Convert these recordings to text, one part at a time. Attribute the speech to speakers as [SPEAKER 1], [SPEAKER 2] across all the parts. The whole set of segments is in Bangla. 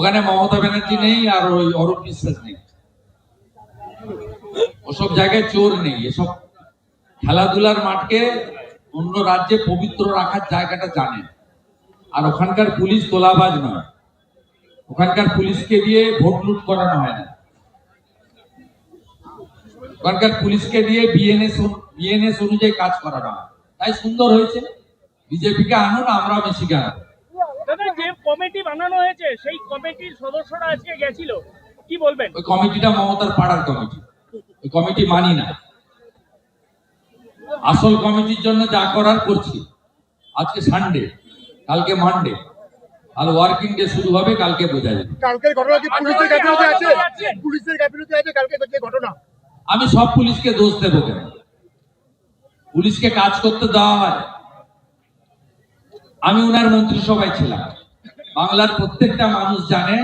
[SPEAKER 1] ওখানে মমতা ব্যানার্জি নেই আর ওই অরূপ বিশ্বাস নেই। ওসব জায়গায় চোর নেই, এসব খেলাধুলার মাঠকে অন্য রাজ্যে পবিত্র রাখার জায়গাটা জানে। আর ওখানকার পুলিশ তোলাবাজ নয়। ওখানকার পুলিশকে দিয়ে ভোট লুট করানো হয় না। ওখানকার পুলিশকে দিয়ে বিএনএস বিএনএস অনুযায়ী কাজ করানো হয়। তাই সুন্দর হয়েছে। বিজেপিকে আনুন আমরা বেশিকে আনব
[SPEAKER 2] দাদা যে কমিটি বানানো হয়েছে সেই কমিটির সদস্যরা আজকে গেছিল। কি বলবেন?
[SPEAKER 1] ওই কমিটিটা মমতার পাড়ার কমিটি। ওই কমিটি মানি না। আসল কমিটির জন্য যা করার করছি। আজকে সানডে কালকে মানডে আর ওয়ার্কিং ডে শুরু হবে কালকে বোঝা যাবে।
[SPEAKER 3] কালকের ঘটনা কি পুলিশের
[SPEAKER 2] আচ্ছা,
[SPEAKER 3] গাফিলতি আছে?
[SPEAKER 2] আছে।
[SPEAKER 3] পুলিশের গাফিলতি আছে কালকে যে ঘটনা।
[SPEAKER 1] আমি সব পুলিশকে দোষ দেব কেন? পুলিশকে কাজ করতে দেওয়া হয়। আমি উনার মন্ত্রিসভায় ছিলাম। বাংলার প্রত্যেকটা মানুষ জানে,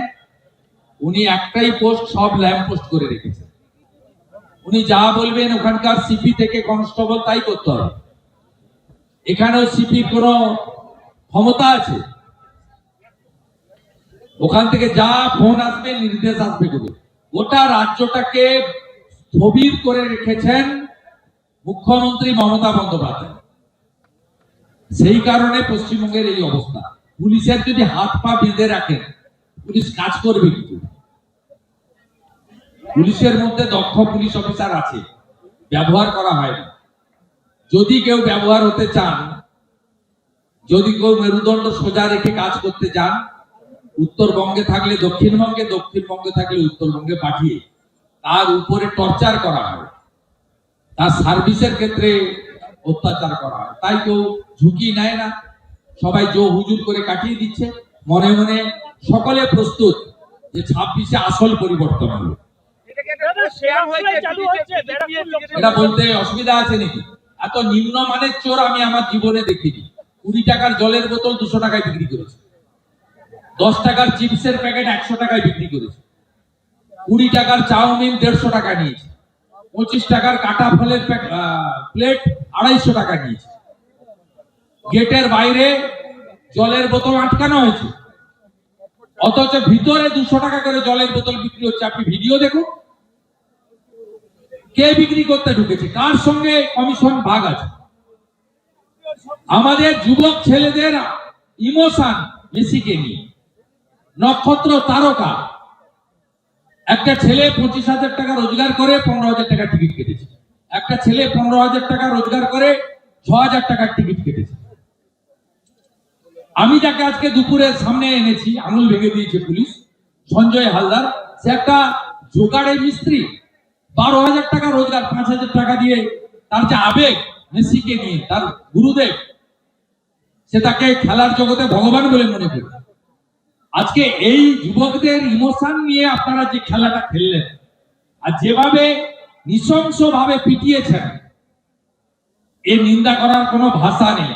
[SPEAKER 1] উনি একটাই পোস্ট সব ল্যাম্প পোস্ট করে রেখেছেন উনি যা বলবেন ওখানকার সিপি থেকে কনস্টেবল তাই করতে হবে। এখানেও সিপি কোনো ক্ষমতা আছে? ওখান থেকে যা ফোন আসবে, নির্দেশ আসবে করে গোটা রাজ্যটাকে স্থবির করে রেখেছেন মুখ্যমন্ত্রী মমতা বন্দ্যোপাধ্যায়। সেই কারণে পশ্চিমবঙ্গের এই অবস্থা। পুলিশের যদি হাত পা বেঁধে রাখেন, পুলিশ কাজ করবে কি করে? পুলিশের মধ্যে দক্ষ পুলিশ অফিসার আছে, ব্যবহার করা হয় না। যদি কেউ ব্যবহার হতে চান, যদি কেউ মেরুদণ্ড সোজা রেখে কাজ করতে চান উত্তরবঙ্গে থাকলে দক্ষিণবঙ্গে দক্ষিণবঙ্গে থাকলে উত্তরবঙ্গে পাঠিয়ে তার উপরে টর্চার করা হয়। তার সার্ভিসের ক্ষেত্রে অত্যাচার করা হয়। তাই কেউ ঝুঁকি নেয় না। সবাই জো হুজুর করে কাটিয়ে দিচ্ছে। মনে মনে সকলে প্রস্তুত যে ছাব্বিশে আসল পরিবর্তন হবে এটা বলতে অসুবিধা আছে নাকি? এত নিম্নমানের চোর আমি আমার জীবনে দেখিনি। কুড়ি টাকার জলের বোতল দুশো টাকায় বিক্রি করেছে। দশ টাকার চিপসের প্যাকেট একশো টাকায় বিক্রি করেছে। কুড়ি টাকার চাউমিন দেড়শো টাকা নিয়েছে। পঁচিশ টাকার কাটা ফলের প্লেট আড়াইশো টাকা নিয়েছে। গেটের বাইরে জলের বোতল আটকানো হয়েছে। অথচ ভিতরে দুশো টাকা করে জলের বোতল বিক্রি হচ্ছে। আপনি ভিডিও দেখুন। কে বিক্রি করতে ঢুকেছে? কার সঙ্গে কমিশন ভাগ আছে? আমাদের যুবক ছেলেদের ইমোশন মেসিকে নিয়ে। নক্ষত্র তারকা। একটা ছেলে পঁচিশ হাজার টাকা রোজগার করে পনেরো হাজার টাকার টিকিট কেটেছে। একটা ছেলে পনেরো হাজার টাকা রোজগার করে ছ হাজার টাকার টিকিট কেটেছে। আমি যাকে আজকে দুপুরের সামনে এনেছি, আঙুল ভেঙে দিয়েছে পুলিশ, সঞ্জয় হালদার, সে একটা জোগাড়ের মিস্ত্রি, বারো হাজার টাকা রোজগার, পাঁচ হাজার টাকা দিয়ে তার যে আবেগ, মেসিকে নিয়ে, তার গুরুদেব, সে তাকে খেলার জগতে ভগবান বলে মনে করি আজকে এই যুবকদের ইমোশন নিয়ে আপনারা যে খেলাটা খেললেন আর যেভাবে নৃশংস ভাবে পিটিয়েছেন এর নিন্দা করার কোনো ভাষা নেই।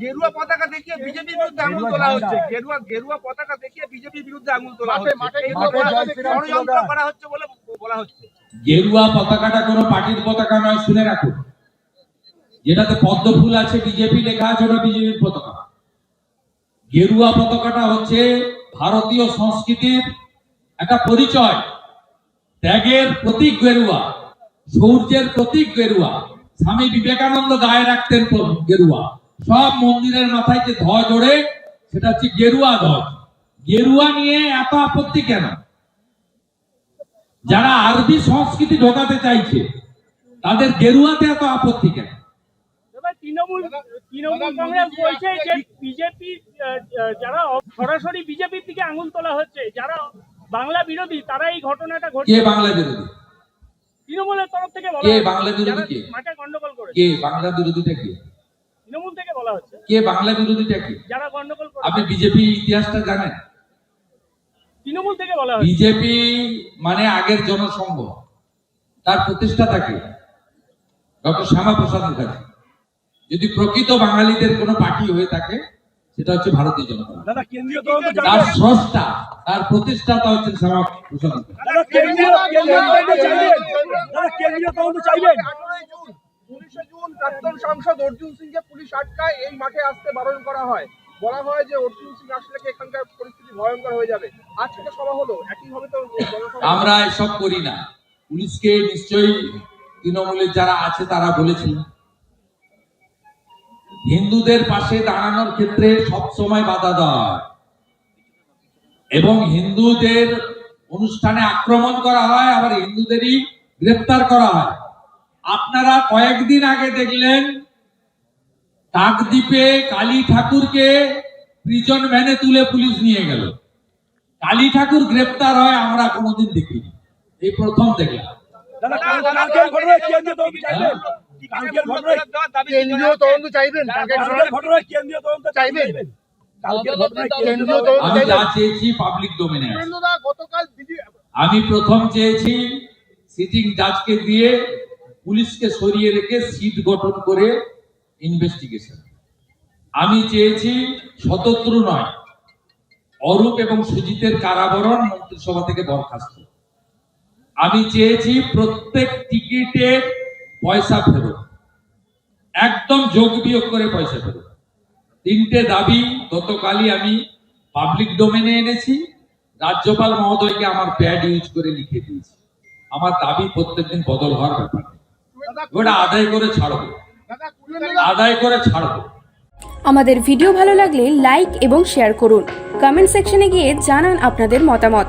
[SPEAKER 4] গেরুয়া পতাকা দেখিয়ে বিজেপির বিরুদ্ধে আঙুল তোলা হচ্ছে। গেরুয়া গেরুয়া পতাকা দেখিয়ে বিজেপির বিরুদ্ধে আঙুল তোলা হচ্ছে। ষড়যন্ত্র করা বলা হচ্ছে।
[SPEAKER 1] গেরুয়া পতাকাটা কোনো পার্টির পতাকা নয় শুনে রাখুন। যেটাতে পদ্ম ফুল আছে বিজেপি লেখা আছে ওটা বিজেপির পতাকা। গেরুয়া পতাকাটা হচ্ছে ভারতীয় সংস্কৃতির একটা পরিচয়। ত্যাগের প্রতীক গেরুয়া, সৌর্যের প্রতীক গেরুয়া, স্বামী বিবেকানন্দ গায়ে রাখতেন গেরুয়া। সব মন্দিরের মাথায় যে ধ্বজ ওড়ে, সেটা হচ্ছে গেরুয়া ধ্বজ। গেরুয়া নিয়ে এত আপত্তি কেন? যারা আরবি সংস্কৃতি ঢোকাতে চাইছে, তাদের গেরুয়াতে এত আপত্তি কেন?
[SPEAKER 2] তৃণমূল তৃণমূল কংগ্রেস বলছে যে বিজেপি যারা সরাসরি বিজেপির দিকে আঙুল তোলা হচ্ছে যারা বাংলা বিরোধী তারা এই ঘটনাটা
[SPEAKER 1] কে
[SPEAKER 2] ঘটছে
[SPEAKER 1] বাংলা বিরোধী?
[SPEAKER 2] তৃণমূলের তরফ থেকে বলা
[SPEAKER 1] কে
[SPEAKER 2] হচ্ছে।
[SPEAKER 1] বাংলা বিরোধী কে?
[SPEAKER 2] মাঠে গন্ডগোল করেছে।
[SPEAKER 1] কে বাংলা বিরোধীটা কে?
[SPEAKER 2] তৃণমূল থেকে বলা হচ্ছে।
[SPEAKER 1] কে বাংলা বিরোধীটা কে?
[SPEAKER 2] যারা গন্ডগোল
[SPEAKER 1] আপনি বিজেপি ইতিহাসটা জানেন?
[SPEAKER 2] তৃণমূল থেকে বলা হচ্ছে।
[SPEAKER 1] বিজেপি মানে আগের জনসংঘ। তার প্রতিষ্ঠাতা কে? ডক্টর শ্যামা প্রসাদ মুখার্জি যদি প্রকৃত বাঙালিদের কোনো পার্টি হয়ে থাকে সেটা হচ্ছে ভারতীয় জনতা তার স্রষ্টা তার প্রতিষ্ঠাতা হচ্ছেন শ্যামা
[SPEAKER 4] উনিশে জুন প্রাক্তন সাংসদ অর্জুন সিংকে পুলিশ আটকায় এই মাঠে আসতে বারণ করা হয়। বলা হয় যে অর্জুন সিং আসলে কি এখানকার ভয়ঙ্কর হয়ে যাবে? আজকে সভা হলো একইভাবে তো
[SPEAKER 1] আমরা এসব করি না। পুলিশকে নিশ্চয়ই তৃণমূলের যারা আছে তারা বলেছিল হিন্দুদের পাশে দাঁড়ানোর ক্ষেত্রে সব সময় বাধা দেওয়া এবং হিন্দুদের অনুষ্ঠানে আক্রমণ করা হয় আবার হিন্দুদেরই গ্রেফতার করা হয় আপনারা কয়েকদিন আগে দেখলেন কাকদ্বীপে কালী ঠাকুরকে প্রিজন ভ্যানে তুলে পুলিশ নিয়ে গেল কালী ঠাকুর গ্রেপ্তার হয় আমরা কোনোদিন দেখিনি এই প্রথম দেখলাম
[SPEAKER 3] কালকের ঘটনায় কেন্দ্রীয় তদন্ত চাইবেন কালকের ঘটনায়
[SPEAKER 4] কেন্দ্রীয় তদন্ত চাইবেন
[SPEAKER 3] কালকের ঘটনায় কেন্দ্রীয় তদন্ত চাইবেন। কালকের ঘটনায় কেন্দ্রীয় তদন্ত
[SPEAKER 1] আমি যা চেয়েছি পাবলিক ডোমেনে আছে।
[SPEAKER 4] সুরেন্দ্রদা গতকাল বিজে-
[SPEAKER 1] আমি প্রথম চেয়েছি সিটিং জাজকে দিয়ে পুলিশকে সরিয়ে রেখে সিট গঠন করে ইনভেস্টিগেশন আমি চেয়েছি শতদ্রু নয় অরূপ এবং সুজিতের কারাবরণ মন্ত্রিসভা থেকে বরখাস্ত। আমি চেয়েছি প্রত্যেক টিকিটের পয়সা ফেরত। একদম যোগ বিয়োগ করে পয়সা ফেরত। তিনটে দাবি গতকালই আমি পাবলিক ডোমেনে এনেছি। রাজ্যপাল মহোদয়কে আমার প্যাড ইউজ করে লিখে দিয়েছি। আমার দাবি প্রত্যেকদিন বদল হওয়ার ব্যাপার ওটা আদায় করে ছাড়বো। আদায় করে ছাড়বো।
[SPEAKER 5] আমাদের ভিডিও ভালো লাগলে লাইক এবং শেয়ার করুন। কমেন্ট সেকশনে গিয়ে জানান আপনাদের মতামত।